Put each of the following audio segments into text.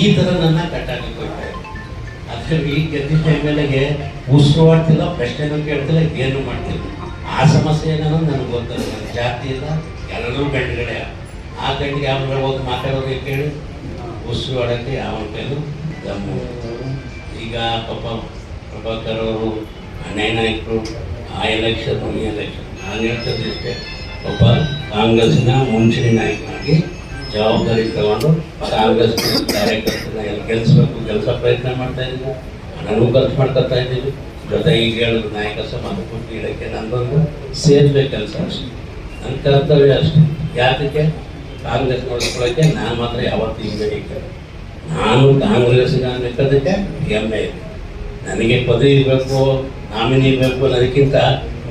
ಈ ಥರ ನನ್ನ ಕಟ್ಟಾಗಿ ಕೊಡ್ತಾರೆ ಅದ್ರಲ್ಲಿ ಈ ಗೆದ್ದಿದ್ದ ಎಂ ಉಸಿರುವಾಡ್ತಿಲ್ಲ ಪ್ರಶ್ನೆನೂ ಕೇಳ್ತಿಲ್ಲ, ಏನು ಮಾಡ್ತಿಲ್ಲ. ಆ ಸಮಸ್ಯೆ ಏನೋ ನನಗೆ ಗೊತ್ತಿಲ್ಲ ಜಾತಿ ಇಲ್ಲ, ಎಲ್ಲರೂ ಗಂಡುಗಳೇ. ಆ ಗಂಡಿಗೆ ಯಾವ ಹೋಗಿ ಮಾತಾಡೋದು ಕೇಳಿ ಉಸಿರು ಆಡೋಕ್ಕೆ ಯಾವ ಕೈಲು ದಮ್ಮು ಈಗ ಪಾಪ ಪ್ರಭಾಕರ್ ಅವರು ಅಣ್ಣಯ್ಯ ನಾಯಕರು, ಆ ಎಲೆಕ್ಷನ್ ಈ ಎಲೆಕ್ಷನ್ ನಾನು ಹೇಳ್ತದಿಷ್ಟೇ ಒಬ್ಬ ಕಾಂಗ್ರೆಸ್ನ ಮುಂಚೂಣಿ ನಾಯಕನಾಗಿ ಜವಾಬ್ದಾರಿ ತಗೊಂಡು ಕಾಂಗ್ರೆಸ್ ಕಾರ್ಯಕರ್ತನ ಎಲ್ಲಿ ಗೆಲ್ಲಿಸ್ಬೇಕು ಕೆಲಸ ಪ್ರಯತ್ನ ಮಾಡ್ತಾ ಇದ್ದೀವಿ. ನನಗೂ ಖರ್ಚು ಮಾಡ್ಕೊತಾ ಇದ್ದೀವಿ. ಜೊತೆ ಈಗ ಹೇಳಿದ್ರು ನಾಯಕ ಸಮಾಜ ಇಡೋಕ್ಕೆ ನಂದೊಂದು ಸೇರ್ಬೇಕು ಕೆಲಸ ಅಷ್ಟೇ. ನನ್ನ ಕರ್ತವ್ಯ ಅಷ್ಟೇ. ಯಾತಕ್ಕೆ? ಕಾಂಗ್ರೆಸ್ ನೋಡ್ಕೊಳ್ಳೋಕ್ಕೆ ನಾನು ಮಾತ್ರ ಯಾವತ್ತೂ ಹಿಂದೆ ನಾನು ಕಾಂಗ್ರೆಸ್ಸಿಗೆ ಅನ್ನೋದಕ್ಕೆ ಹೆಮ್ಮೆ ಇದೆ ನನಗೆ ಪದವಿ ಇರಬೇಕು ನಾಮಿನಿ ಬೇಕು ಅನ್ನೋದಕ್ಕಿಂತ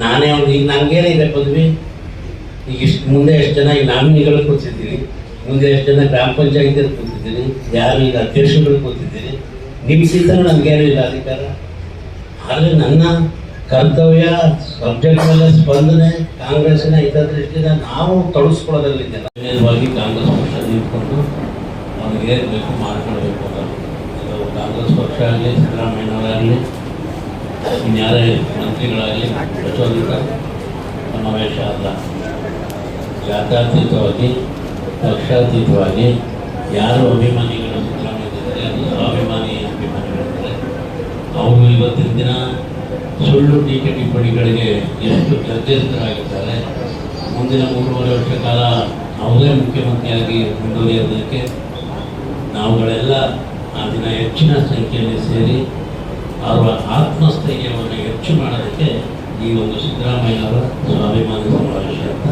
ನಾನೇ ಒಂದು, ಈಗ ಇದೆ ಪದವಿ? ಈಗ ಇಷ್ಟು ಮುಂದೆ ಎಷ್ಟು ಜನ ಈಗ ನಾಮಿನಿಗಳು ಕೂತಿದ್ದೀರಿ? ಮುಂದೆ ಎಷ್ಟು ಜನ ಗ್ರಾಮ ಪಂಚಾಯತಿಯಲ್ಲಿ ಕೂತಿದ್ದೀನಿ, ಯಾರು ಈಗ ಅಧ್ಯಕ್ಷಗಳು ನಿಮ್ಮ ನಿಮ್ಗಿಂತ ನನಗೇನು ಇಲ್ಲ ಅಧಿಕಾರ? ಆದರೆ ನನ್ನ ಕರ್ತವ್ಯ ಸಬ್ಜೆಕ್ಟ್ ಮೇಲೆ ಸ್ಪಂದನೆ, ಕಾಂಗ್ರೆಸ್ಸಿನ ಹಿತದೃಷ್ಟಿಯಿಂದ ನಾವು ತೊಡಗಿಸ್ಕೊಳ್ಳೋದ್ರಲ್ಲಿದೆ ನೇರವಾಗಿ ಕಾಂಗ್ರೆಸ್ ಪಕ್ಷ ನಿಂತ್ಕೊಂಡು ಅವ್ರಿಗೆ ಬೇಕು ಮಾಡ್ಕೊಳ್ಬೇಕು ಅನ್ನೋದು ಕಾಂಗ್ರೆಸ್ ಪಕ್ಷ ಆಗಲಿ, ಸಿದ್ದರಾಮಯ್ಯನವರಾಗಲಿ, ಇನ್ಯಾರೇ ಮಂತ್ರಿಗಳಾಗಲಿ, ಪ್ರಚೋದಿತ ಸಮಾವೇಶ ಅಲ್ಲ. ಜಾತ್ಯತೀತವಾಗಿ ಪಕ್ಷಾತೀತವಾಗಿ ಯಾರು ಅಭಿಮಾನಿಗಳು ಸಿದ್ದರಾಮಯ್ಯ ಅದು ಅಭಿಮಾನಿ ಅಭಿಮಾನಿಗಳಿದ್ದಾರೆ ಅವರು ಇವತ್ತಿನ ದಿನ ಸುಳ್ಳು ಟೀಕೆ ಟಿಪ್ಪಣಿಗಳಿಗೆ ಎಷ್ಟು ನಿರ್ದೇಶಕರಾಗಿದ್ದಾರೆ. ಮುಂದಿನ ಮೂರುವರೆ ವರ್ಷ ಕಾಲ ಅವರೇ ಮುಖ್ಯಮಂತ್ರಿಯಾಗಿ ಮುಂದುವರಿಯೋದಕ್ಕೆ ನಾವುಗಳೆಲ್ಲ ಆ ದಿನ ಹೆಚ್ಚಿನ ಸಂಖ್ಯೆಯಲ್ಲಿ ಸೇರಿ ಅವರ ಆತ್ಮಸ್ಥೈರ್ಯವನ್ನು ಹೆಚ್ಚು ಮಾಡೋದಕ್ಕೆ ಈ ಒಂದು ಸಿದ್ದರಾಮಯ್ಯನವರ ಸ್ವಾಭಿಮಾನಿ ಸಮಾವೇಶ ಅಂತ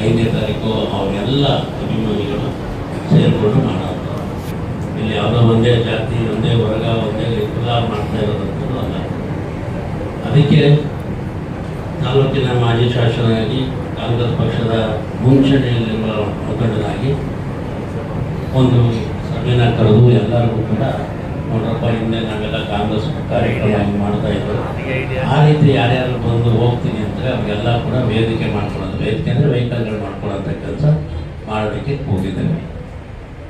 ಐದನೇ ತಾರೀಕು ಅವರೆಲ್ಲ ಅಭಿಮಾನಿಗಳು ಸೇರಿಕೊಂಡು ಮಾಡೋದು. ಇಲ್ಲಿ ಯಾವುದೋ ಒಂದೇ ಜಾತಿ, ಒಂದೇ ವರ್ಗ, ಒಂದೇ ಕುಲ ಮಾಡ್ತಾ ಇರೋದಂಥದ್ದು ಅಲ್ಲ. ಅದಕ್ಕೆ ತಾಲೂಕಿನ ಮಾಜಿ ಶಾಸಕರಾಗಿ ಕಾಂಗ್ರೆಸ್ ಪಕ್ಷದ ಮುಂಚೂಣಿಯಲ್ಲಿರುವ ಮುಖಂಡರಾಗಿ ಒಂದು ಸಭೆನ ಕರೆದು ಎಲ್ಲರಿಗೂ ಕೂಡ ನೋಡ್ರಪ್ಪ, ಹಿಂದೆ ನಾವೆಲ್ಲ ಕಾಂಗ್ರೆಸ್ ಕಾರ್ಯಕ್ರಮ ಮಾಡ್ತಾ ಇದ್ದರು ಆ ರೀತಿ ಯಾರ್ಯಾರು ಬಂದು ಹೋಗ್ತೀನಿ ಅಂದರೆ ಅವರಿಗೆಲ್ಲ ಕೂಡ ವೇದಿಕೆ ಮಾಡ್ಕೊಳ್ಳೋದು. ವೇದಿಕೆ ಅಂದರೆ ವೆಹಿಕಲ್ಗಳು ಮಾಡ್ಕೊಳ್ಳೋಂಥ ಮಾಡೋದಕ್ಕೆ ಹೋಗಿದ್ದೇವೆ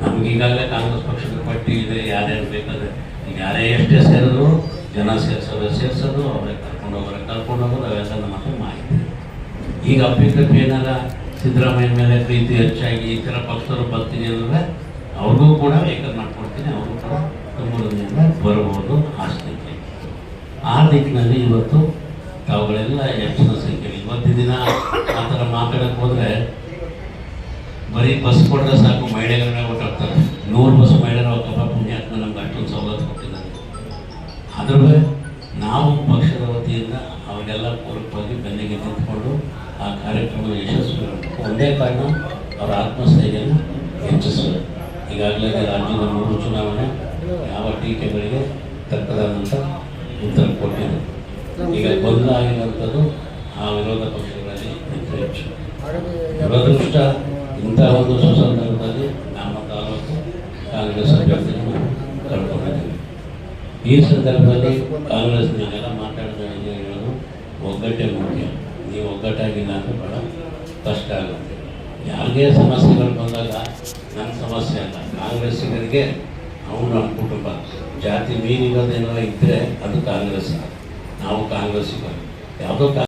ನಮ್ಗೆ ಈಗಾಗಲೇ ಕಾಂಗ್ರೆಸ್ ಪಕ್ಷದ ಪಟ್ಟಿ ಇದೆ, ಯಾರ್ಯಾರು ಬೇಕಾದ್ರೆ. ಈಗ ಯಾರೇ ಎಷ್ಟೇ ಸೇರಿದ್ರು, ಜನ ಸೇರಿಸೋದ್ರೆ ಸೇರಿಸೋದು ಅವ್ರಿಗೆ ಕರ್ಕೊಂಡು ಹೋಗೋರೆ ಕರ್ಕೊಂಡು ಹೋಗೋದು ಅವೆಲ್ಲ ನಮ್ಮ ಮಾಹಿತಿ ಈಗ ಅಪ್ಪಿತಪ್ಪಿ ಏನಾರ ಸಿದ್ದರಾಮಯ್ಯ ಮೇಲೆ ಪ್ರೀತಿ ಹೆಚ್ಚಾಗಿ ಈ ಥರ ಪಕ್ಷದವರು ಬರ್ತೀನಿ ಅಂದ್ರೆ ಅವ್ರಿಗೂ ಕೂಡ ವೆಹಿಕಲ್ ಮಾಡ್ಕೊಡ್ತೀನಿ ಅವರು ಕೂಡ ತುಂಬ ಬರ್ಬೋದು ಆ ಸ್ಥಿತಿ ಆ ದಿಕ್ಕಿನಲ್ಲಿ ಇವತ್ತು ತಾವುಗಳೆಲ್ಲ ಹೆಚ್ಚಿನ ಸಂಖ್ಯೆಯಲ್ಲಿ. ಇವತ್ತಿನ ದಿನ ಆ ಥರ ಮಾತಾಡಕ್ಕೆ ಹೋದರೆ ಬರೀ ಬಸ್ ಕೊಟ್ಟರೆ ಸಾಕು ಮಹಿಳೆಗಳನ್ನೇ ಹೊರಟಾಗ್ತಾರೆ ನೂರು ಬಸ್ ಮಹಿಳೆಯರು ಅವಕ್ಕಪ್ಪ ಪುಣ್ಯಾತ್ಮ ನಮ್ಗೆ ಅಷ್ಟೊಂದು ಸವಲತ್ತು ಕೊಟ್ಟಿದ್ದಾರೆ ಆದ್ರೂ ನಾವು ಪಕ್ಷದ ವತಿಯಿಂದ ಅವರಿಗೆಲ್ಲ ಪೂರಕವಾಗಿ ಬೆನ್ನಿಗೆ ನಿಂತ್ಕೊಂಡು ಆ ಕಾರ್ಯಕ್ರಮ ಯಶಸ್ವಿ ಒಂದೇ ಕಾರಣ, ಅವರ ಆತ್ಮಸ್ಥೈರ್ಯನ ಹೆಚ್ಚಿಸಬೇಕು. ಈಗಾಗಲೇ ರಾಜ್ಯದ ಮೂರು ಚುನಾವಣೆ, ಯಾವ ಟೀಕೆಗಳಿಗೆ ತಕ್ಕದಾದಂಥ ಉತ್ತರ ಕೊಟ್ಟಿದೆ. ಈಗ ಗೊಂದಲ ಆಗಿರುವಂಥದ್ದು ಆ ವಿರೋಧ ಪಕ್ಷಗಳಲ್ಲಿ ಹೆಚ್ಚು. ದುರದೃಷ್ಟ ಇಂಥ ಒಂದು ಸಂದರ್ಭದಲ್ಲಿ ನಮ್ಮ ತಾಲೂಕು ಕಾಂಗ್ರೆಸ್ ಅಭ್ಯರ್ಥಿಯನ್ನು ಕಳ್ಕೊಂಡಿದ್ದೀವಿ ಈ ಸಂದರ್ಭದಲ್ಲಿ ಕಾಂಗ್ರೆಸ್ನಾಗೆಲ್ಲ ಮಾತಾಡಿದ ಹೇಳೋದು ಒಗ್ಗಟ್ಟೆ ಮುಖ್ಯ. ನೀವು ಒಗ್ಗಟ್ಟಾಗಿಲ್ಲ ನಾನು ಭಾಳ ಕಷ್ಟ ಆಗುತ್ತೆ. ಯಾರಿಗೆ ಸಮಸ್ಯೆಗಳು ಬಂದಾಗ ನನ್ನ ಸಮಸ್ಯೆ ಅಲ್ಲ. ಕಾಂಗ್ರೆಸ್ಸಿಗರಿಗೆ ಅವನು ನಮ್ಮ ಕುಟುಂಬ. ಜಾತಿ ಮೀರಿರೋದೇನೋ ಇದ್ದರೆ ಅದು ಕಾಂಗ್ರೆಸ್. ನಾವು ಕಾಂಗ್ರೆಸ್ಸಿಗರು. ಯಾವುದೋ